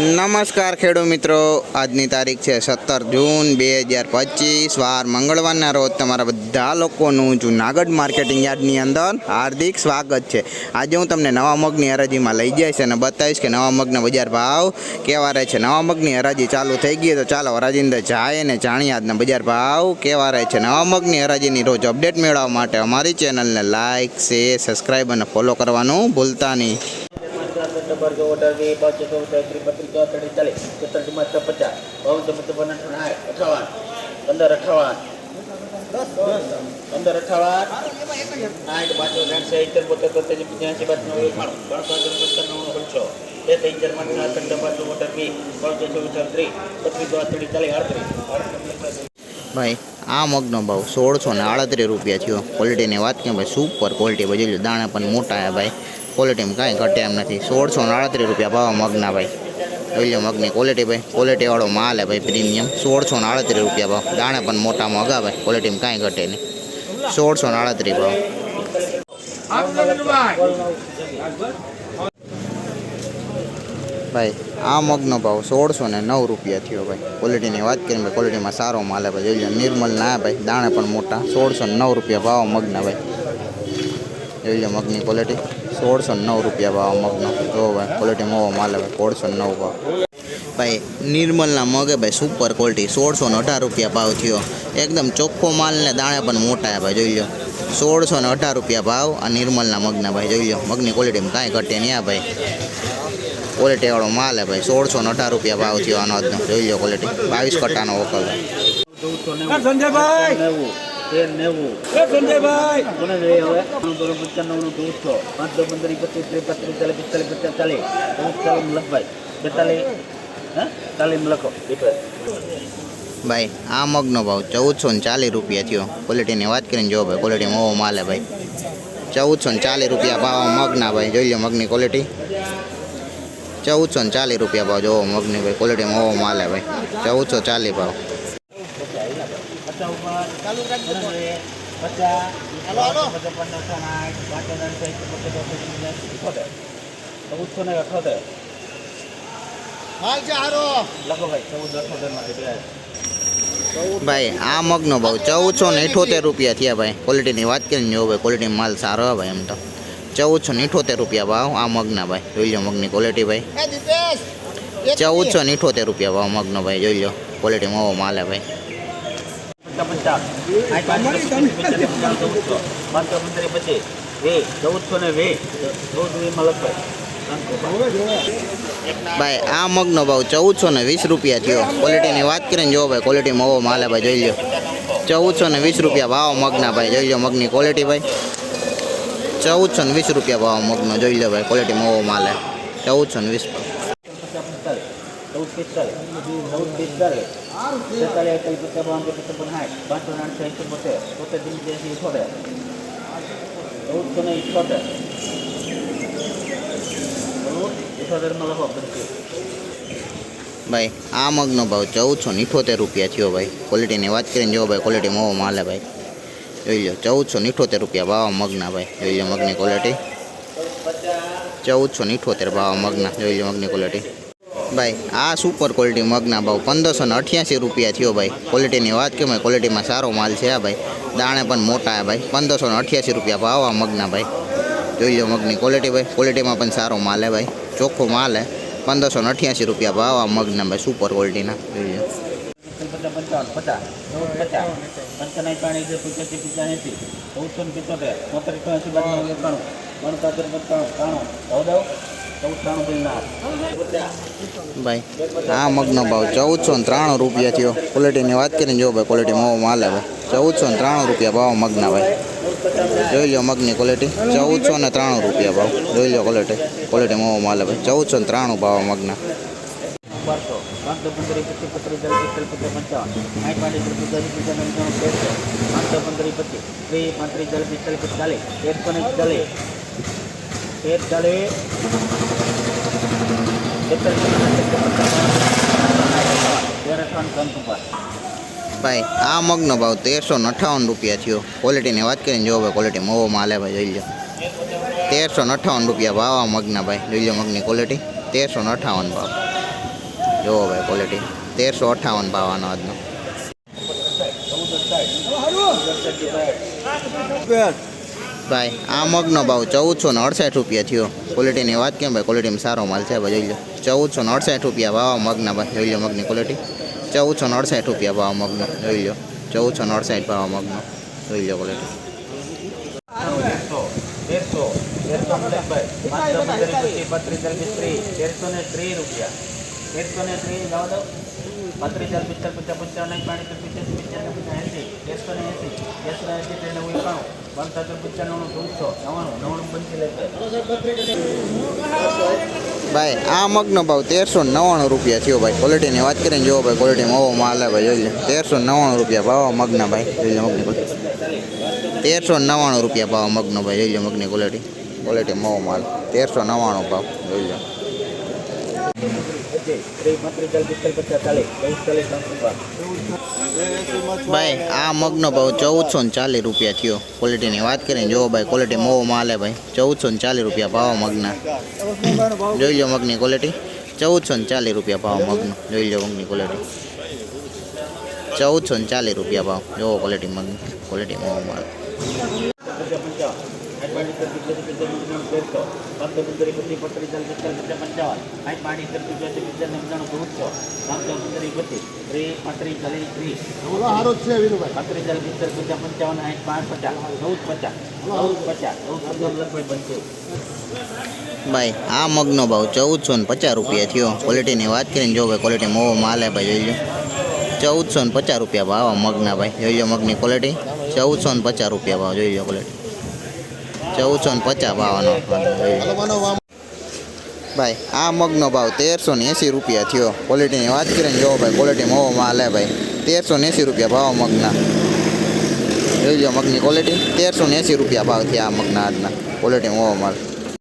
નમસ્કાર ખેડૂત મિત્રો. આજની તારીખ છે સત્તર જૂન બે હજાર પચીસ. વાર મંગળવારના રોજ તમારા બધા લોકોનું જુનાગઢ માર્કેટિંગ યાર્ડની અંદર હાર્દિક સ્વાગત છે. આજે હું તમને નવા મગની હરાજીમાં લઈ જઈશ અને બતાવીશ કે નવા મગના બજાર ભાવ કેવા રહે છે. નવા મગની હરાજી ચાલુ થઈ ગઈ તો ચાલો હરાજી અંદર જાય અને જાણીએ આજના બજાર ભાવ કેવા રહે છે. નવા મગની હરાજીની રોજ અપડેટ મેળવવા માટે અમારી ચેનલને લાઇક શેર, સબસ્ક્રાઈબ અને ફોલો કરવાનું ભૂલતા નહીં. નંબર જો ઓર્ડર વી પાંચ છસો ત્રીસ બત્રીસ ચોત્રીસ ચાલીસ તેતાલીસ ચુમ્માલીસ પચાસ બાવન ચોપન ચોપન અઠાવન અઠાવન. પંદર અઠાવન. પંદર, અઠાવન. આઠ પાંચસો સાઠ સિત્તેર, બોતેર, તોતેર, પંચ્યાસી, બાસઠ, નવ્વાણું, એકાણું. બાણું પાંચ નવ્વાણું બે તેત્રીસ ચાર પાંચ સાત નવ પાંચ ઓર્ડર વી પાંચ છસો ત્રીસ બત્રીસ ભાઈ, આ મગનો ભાવ સોળસો ને આડત્રીસ રૂપિયા થયો. ક્વોલિટીની વાત કે ભાઈ સુપર ક્વોલિટી જોઈ દાણા પણ મોટા આવ્યા ભાઈ. ક્વોલિટીમાં કાંઈ ઘટે એમ નથી. સોળસો આડત્રીસ રૂપિયા ભાવ મગના ભાઈ. લો મગની ક્વોલિટી ભાઈ. ક્વોલિટીવાળો માલ હે ભાઈ પ્રીમિયમ સોળસો આડત્રીસ રૂપિયા ભાવ. દાણા પણ મોટા મગા ભાઈ. ક્વોલિટીમાં કાંઈ ઘટે નહીં. સોળસો આડત્રીસ ભાવ. ભાઈ, આ મગનો ભાવ સોળસો ને નવ રૂપિયા થયો ભાઈ. ક્વોલિટીની વાત કરીએ ભાઈ ક્વોલિટીમાં સારો માલ હે ભાઈ. જોઈ નિર્મલ ના ભાઈ. દાણે પણ મોટા. સોળસો નવ રૂપિયા ભાવ મગના ભાઈ. જોઈ મગની ક્વોલિટી સોળસો નવ રૂપિયા ભાવ મગનો. જો ભાઈ ક્વોલિટી મોવો માલ ભાઈ સોળસો નવ ભાવ. ભાઈ, નિર્મલના મગે ભાઈ સુપર ક્વોલિટી સોળસો ને અઢાર રૂપિયા ભાવ થયો. એકદમ ચોખ્ખો માલ ને દાણે પણ મોટા ભાઈ, જોઈ લો સોળસો ને અઢાર રૂપિયા ભાવ આ નિર્મલના મગના ભાઈ, જોઈ લો મગની ક્વોલિટીમાં કાંઈ ઘટે નહીં આ ભાઈ. ક્વોલિટી વાળો માલ હે ભાઈ સોળસો ને અઢાર રૂપિયા ભાવ થયો આનો જોઈ લો ક્વોલિટી બાવીસ કટ્ટાનો વકલ સંજયભાઈ! નેવું તેર નેવું. સંજયભાઈ! કોને જોઈએ હવે? ત્રણસો પંચાણું ચૌદસો પાંચ દસ પંદર પચીસ ત્રીસ પત્રીસ ચાલીસ પિસ્તાલીસ પચાસ ચાલીસ. ચૌદ ચાલીસ લખભાઈ બેતાલીસ. હે? ચાલીસ લખો. ભાઈ આ મગનો ભાવ ચૌદસો ને ચાલીસ રૂપિયા થયો. ક્વોલિટીની વાત કરીને જો ભાઈ ક્વોલિટી ઓવો માલે ભાઈ. ચૌદસો ને ચાલીસ રૂપિયા ભાવ મગના ભાઈ. જોઈ લો મગની ક્વોલિટી ચૌદસો ને ચાલીસ રૂપિયા ભાવ જોવો મગની ભાઈ. ક્વોલિટી ઓવો માલે ભાઈ. ચૌદસો ચાલીસ ભાવ. કોને જોઈએ પચાસ પચાસ પંદર સાઠ પાંચ હજાર પચાસ પચાસ અઠોતેર. ચૌદસો ને અઠોતેર લખો ભાઈ ચૌદ અઠોતેરમાંથી ભાઈ આ મગનો ભાવ ચૌદસો ને ઇઠોતેર રૂપિયા થયા ભાઈ. ક્વોલિટીની વાત કરીને જો ભાઈ ક્વોલિટી માલ સારો ભાઈ એમ તો. ચૌદસો ને ઇઠોતેર રૂપિયા ભાવ આ મગના ભાઈ. જોઈ લો મગની ક્વોલિટી ભાઈ. ચૌદસો ને ઇઠોતેર રૂપિયા ભાવ મગનો ભાઈ જોઈ લો. ક્વોલિટી મોવો માલ હે ભાઈ. પચાસ પચાસ આઠ પાંચ પચીસ પચાસ ચૌદસો પાંચસો પંદર પચીસ વે ચૌદસો ને વે ચૌદ વીમાં લખભાઈ ભાઈ આ મગનો ભાવ ચૌદસો ને વીસ રૂપિયા થયો. ક્વોલિટીની વાત કરીને જો ભાઈ ક્વોલિટી મોવો માલે ભાઈ જોઈ લો ચૌદસો ને વીસ રૂપિયા ભાવ મગના ભાઈ જોઈ લો મગની ક્વોલિટી ભાઈ. ચૌદસો ને વીસ રૂપિયા ભાવ મગનો જોઈ લો ભાઈ ક્વોલિટી મોવો માલે. ચૌદસો ને વીસ. પિસ્તાલીસ ચૌદ પિસ્તાલીસ તેતાલીસ એકતાલીસ પચાસ બાવન પચાસ સાઠ પાંચસો આઠસો એકસો બોતેર ત્રીસ ત્યાંસી ઇઠોતેર ચૌદસો ને ઇઠોતેર. ઇઠોતેરમાં ભાઈ, આ મગનો ભાવ ચૌદસો ને ઇઠોતેર રૂપિયા થયો ભાઈ. ક્વોલિટીની વાત કરીને જો ભાઈ ક્વોલિટી મોવો માલે ભાઈ. જોઈ લો, ચૌદસો ને ઇઠોતેર રૂપિયા ભાવ મગના ભાઈ. જોઈ લો મગની ક્વોલિટી ચૌદસો ને ઇઠોતેર ભાવ મગના, જોઈ લો મગની ક્વોલિટી ભાઈ આ સુપર ક્વોલિટી મગના ભાવ પંદરસો ને અઠ્યાસી રૂપિયા થયો ભાઈ ક્વોલિટીની વાત કે ભાઈ ક્વોલિટીમાં સારો માલ છે આ ભાઈ દાણે પણ મોટા આ ભાઈ પંદરસો ને અઠ્યાસી રૂપિયા ભાવ આ મગના ભાઈ જોઈ લો મગની ક્વોલિટી ભાઈ ક્વોલિટીમાં પણ સારો માલ હે ભાઈ ચોખ્ખો માલ હે પંદરસો ને અઠ્યાસી રૂપિયા ભાવ આ મગના ભાઈ સુપર ક્વોલિટીના જોઈ લો ચૌદસો ને પિત્તોતેર ચોત્રીસ એકાણું બાણું પંચાણું ચૌદ ભાઈ આ મગનો ભાવ ચૌદસો ને ત્રાણું રૂપિયા થયો. ક્વોલિટીની વાત કરીને જો ભાઈ ક્વોલિટી મોવો માલ હે ભાઈ. ચૌદસો ને ત્રાણું રૂપિયા ભાવ મગના ભાઈ. જોઈ લો મગની ક્વોલિટી ચૌદસો ને ત્રાણું રૂપિયા ભાવ. જોઈ લો ક્વોલિટી ક્વોલિટી મોવો માલ ભાઈ. ચૌદસો ને ત્રાણું ભાવ મગના. પત્રીસ ચાલીસ પિસ્તાલીસ ને ચાલીસ એક ચાલીસ તેર અઠાવન ત્રણ ઉપર ભાઈ, આ મગનો ભાવ તેરસો ને અઠ્ઠાવન રૂપિયા થયો. ક્વોલિટીની વાત કરીને જો ભાઈ ક્વોલિટી મોવો માલ ભાઈ, જોઈ લો તેરસો ને અઠ્ઠાવન રૂપિયા ભાવ આ મગના ભાઈ, જોઈ લો મગની ક્વોલિટી તેરસો ને અઠ્ઠાવન ભાવ. જોવો ભાઈ ક્વોલિટી તેરસો અઠ્ઠાવન આનો આજનો. ભાઈ, આ મગનો ભાવ ચૌદસો ને અડસઠ રૂપિયા થયો. ક્વોલિટીની વાત કેમ ભાઈ? ક્વોલિટીમાં સારો માલ છે ભાઈ, જોઈ લો. ચૌદસો ને અડસઠ રૂપિયા ભાવ મગના ભાઈ, જોઈ લો મગની ક્વોલિટી ચૌદસો ને અડસઠ રૂપિયા ભાવ મગનો, જોઈ લો. ચૌદસો ને અડસઠ ભાવ મગનો, જોઈ લો ક્વોલિટી પાણી પચાસ પચાસ એંસી ને એસી, તેરસો ને એંસી ભાઈ, આ મગનો ભાવ તેરસો નવ્વાણું રૂપિયા થયો ભાઈ. ક્વોલિટીની વાત કરીને જોવો ભાઈ ક્વોલિટીમાં ઓવો માલ ભાઈ જોઈ લો. તેરસો નવ્વાણું રૂપિયા ભાવ મગના ભાઈ, જોઈ લો મગની ક્વોલિટી તેરસો નવ્વાણું રૂપિયા ભાવ મગનો ભાઈ, જોઈ લો મગની ક્વોલિટી ક્વોલિટીમાં ઓવો માલ. તેરસો નવ્વાણું ભાવ, જોઈ લો ત્રીસ બત્રીસ ચાલીસ પિસ્તાલીસ પચાસ ચાલીસ ચૌદ ચાલીસ ભાઈ, આ મગનો ભાવ ચૌદસો ને ચાલીસ રૂપિયા થયો. ક્વોલિટીની વાત કરીને જોવો ભાઈ ક્વોલિટી મોવો માલે ભાઈ. ચૌદસો ચાલીસ રૂપિયા ભાવ મગના. જોઈ લો મગની ક્વોલિટી ચૌદસો ચાલીસ રૂપિયા ભાવ મગનો. જોઈ લો મગની ક્વોલિટી ચૌદસો ને ચાલીસ રૂપિયા ભાવ. જોવો ક્વોલિટી મગની. ક્વોલિટી ભાઈ, આ મગનો ભાવ ચૌદસો ને પચાસ રૂપિયા થયો. ક્વોલિટીની વાત કરીને જો ભાઈ ક્વોલિટી મોવો માલે ભાઈ, જોઈ લો ચૌદસો ને પચાસ રૂપિયા ભાવ મગના ભાઈ. જોઈ લો મગની ક્વોલિટી ચૌદસો ને પચાસ રૂપિયા ભાવ, જોઈ લો ક્વોલિટી ચૌદસો ને પચાસ ભાવનો ભાઈ, આ મગનો ભાવ તેરસો ને એંસી રૂપિયા થયો. ક્વોલિટીની વાત કરીને જોવો ભાઈ ક્વોલિટી મોવો માલ ભાઈ. તેરસો ને એંસી રૂપિયા ભાવ મગના. જોઈ લો મગની ક્વોલિટી તેરસો ને એંસી રૂપિયા ભાવ થયા આ મગના આજના. ક્વોલિટી મોવો માલ.